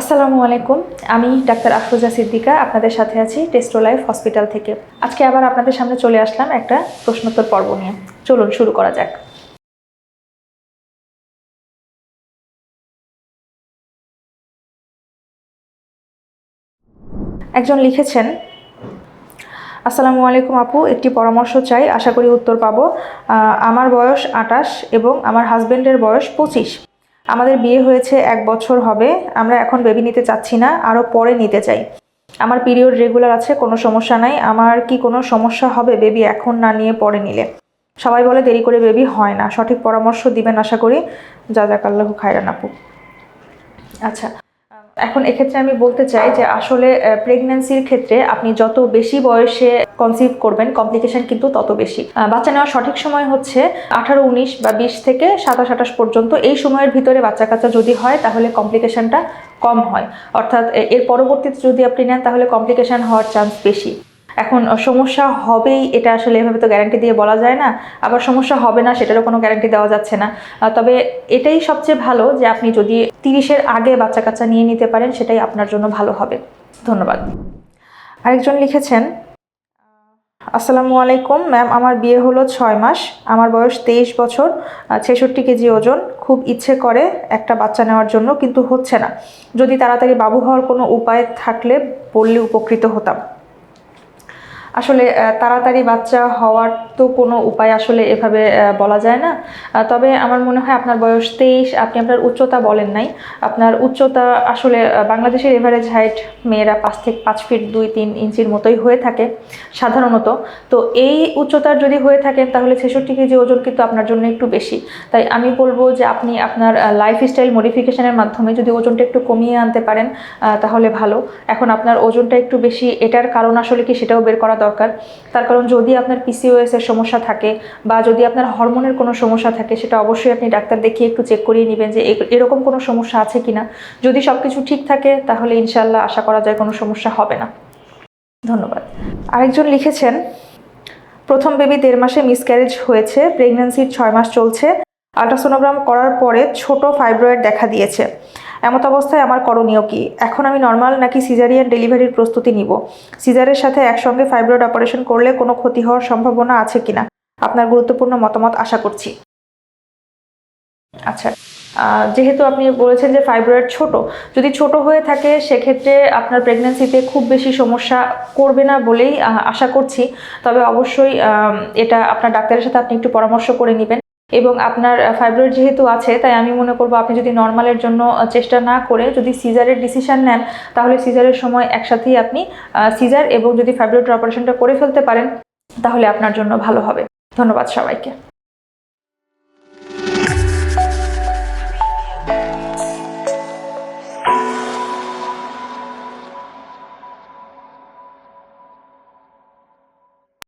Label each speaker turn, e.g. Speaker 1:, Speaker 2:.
Speaker 1: আসসালামু আলাইকুম, আমি ডাক্তার আফরোজা সিদ্দিকা, আপনাদের সাথে আছি টেস্টো লাইফ হসপিটাল থেকে। আজকে আবার আপনাদের সামনে চলে আসলাম একটা প্রশ্নোত্তর পর্ব নিয়ে। চলুন শুরু করা যাক। একজন লিখেছেন, আসসালামু আলাইকুম আপু, একটি পরামর্শ চাই, আশা করি উত্তর পাবো। আমার বয়স আটাশ এবং আমার হাজবেন্ডের বয়স পঁচিশ। আমাদের বিয়ে হয়েছে এক বছর হবে, আমরা এখন বেবি নিতে চাচ্ছি না আরও পরে নিতে চাই। আমার পিরিয়ড রেগুলার আছে, কোনো সমস্যা নাই। আমার কি কোনো সমস্যা হবে বেবি এখন না নিয়ে পরে নিলে? সবাই বলে দেরি করে বেবি হয় না। সঠিক পরামর্শ দিবেন আশা করি। যা যাক, আল্লাহ খায়রান আপু। আচ্ছা। এখন এক্ষেত্রে আমি বলতে চাই যে আসলে প্রেগন্যান্সির ক্ষেত্রে আপনি যত বেশি বয়সে কনসিভ করবেন কমপ্লিকেশন কিন্তু তত বেশি। বাচ্চা নেওয়ার সঠিক সময় হচ্ছে আঠারো, উনিশ বা বিশ থেকে সাতাশ, আঠাশ পর্যন্ত। এই সময়ের ভিতরে বাচ্চা কাচ্চা যদি হয়, তাহলে কমপ্লিকেশনটা কম হয়। অর্থাৎ এর পরবর্তীতে যদি আপনি নেন, তাহলে কমপ্লিকেশন হওয়ার চান্স বেশি। এখন সমস্যা হবেই, এটা আসলে এভাবে তো গ্যারান্টি দিয়ে বলা যায় না, আবার সমস্যা হবে না, সেটারও কোনো গ্যারান্টি দেওয়া যাচ্ছে না। তবে এটাই সবচেয়ে ভালো যে আপনি যদি তিরিশের আগে বাচ্চা কাচ্চা নিয়ে নিতে পারেন, সেটাই আপনার জন্য ভালো হবে। ধন্যবাদ। আরেকজন লিখেছেন, আসসালামু আলাইকুম, ম্যাম, আমার বিয়ে হলো ছয় মাস, আমার বয়স তেইশ বছর ছেষট্টি কেজি ওজন, খুব ইচ্ছে করে একটা বাচ্চা নেওয়ার জন্য, কিন্তু হচ্ছে না। যদি তাড়াতাড়ি বাবু হওয়ার কোনো উপায় থাকলে বললে উপকৃত হতাম। আসলে তাড়াতাড়ি বাচ্চা হওয়ার তো কোনো উপায় আসলে এভাবে বলা যায় না। তবে আমার মনে হয় আপনার বয়স তেইশ, আপনি আপনার উচ্চতা বলেন নাই। আপনার উচ্চতা আসলে বাংলাদেশের এভারেজ হাইট মেয়েরা পাঁচ থেকে পাঁচ ফিট দুই, তিন ইঞ্চির মতোই হয়ে থাকে, সাধারণত। তো এই উচ্চতার যদি হয়ে থাকেন তাহলে ছেষট্টি কেজি ওজন কিন্তু আপনার জন্য একটু বেশি। তাই আমি বলব যে, আপনি আপনার লাইফস্টাইল মডিফিকেশনের মাধ্যমে যদি ওজনটা একটু কমিয়ে আনতে পারেন তাহলে ভালো। এখন আপনার ওজনটা একটু বেশি, এটার কারণ আসলে কি সেটাও বের করা দরকার। তার কারণ যদি আপনার পিসিওএসের সমস্যা থাকে বা যদি আপনার হরমোনের কোনো সমস্যা থাকে, সেটা অবশ্যই আপনি ডাক্তার দেখিয়ে একটু চেক করিয়ে নেবেন যে এরকম কোনো সমস্যা আছে কিনা। যদি সব কিছু ঠিক থাকে, তাহলে ইনশাল্লাহ আশা করা যায় কোনো সমস্যা হবে না। ধন্যবাদ। আরেকজন লিখেছেন, প্রথম বেবি দেড় মাসে মিসক্যারেজ হয়েছে প্রেগন্যান্সির ছয় মাস চলছে। আল্ট্রাসোনোগ্রাম করার পরে ছোট ফাইব্রয়েড দেখা দিয়েছে। এমত অবস্থায় আমার করণীয় কি? এখন আমি নর্মাল নাকি সিজারিয়ান ডেলিভারির প্রস্তুতি নিব? সিজারের সাথে একসঙ্গে ফাইব্রয়েড অপারেশন করলে কোনো ক্ষতি হওয়ার সম্ভাবনা আছে কিনা? আপনার গুরুত্বপূর্ণ মতামত আশা করছি। আচ্ছা যেহেতু আপনি বলেছেন যে ফাইব্রয়েড ছোট, যদি ছোট হয়ে থাকে সেক্ষেত্রে আপনার প্রেগনেন্সিতে খুব বেশি সমস্যা করবে না বলেই আশা করছি। তবে অবশ্যই এটা আপনার ডাক্তারের সাথে আপনি একটু পরামর্শ করে নেবেন। এবং আপনার ফাইব্রয়েড যেহেতু আছে, তাই আমি মনে করব আপনি যদি নর্মালের জন্য চেষ্টা না করে যদি সিজারের ডিসিশন নেন, তাহলে সিজারের সময় একসাথেই আপনি সিজার এবং যদি ফাইব্রয়েড অপারেশনটা করে ফেলতে পারেন, তাহলে আপনার জন্য ভালো হবে। ধন্যবাদ সবাইকে।